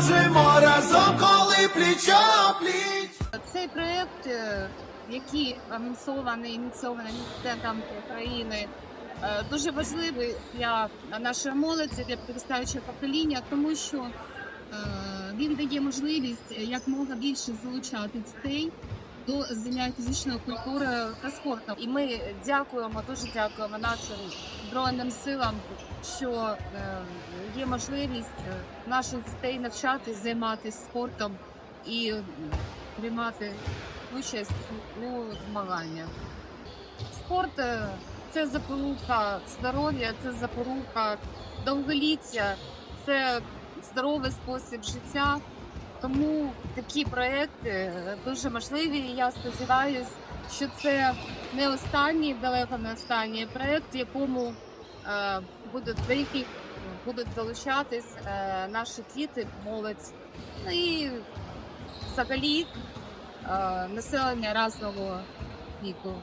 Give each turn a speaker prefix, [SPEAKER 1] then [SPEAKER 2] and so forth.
[SPEAKER 1] переможемо разом, коли плічо пліч.
[SPEAKER 2] Цей проєкт, е, який анонсований, ініційований міністерством України, е, дуже важливий для нашої молоді, для підростаючого покоління, тому що е, він дає можливість як якмога більше залучати дітей до занять фізичною культурою та спортом. І ми дякуємо, дуже дякуємо нашим збройним силам, що е, є можливість наших дітей навчатись, займатися спортом і приймати участь у змаганнях. Спорт е, це запорука здоров'я, це запорука довголіття, це здоровий спосіб життя. Тому такі проекти е, дуже важливі. І я сподіваюся, що це не останній, далеко не останній проект, в якому е, будуть до яких будуть залучатись е, наші діти, молодь. Ну і взагалі е, населення разного віку.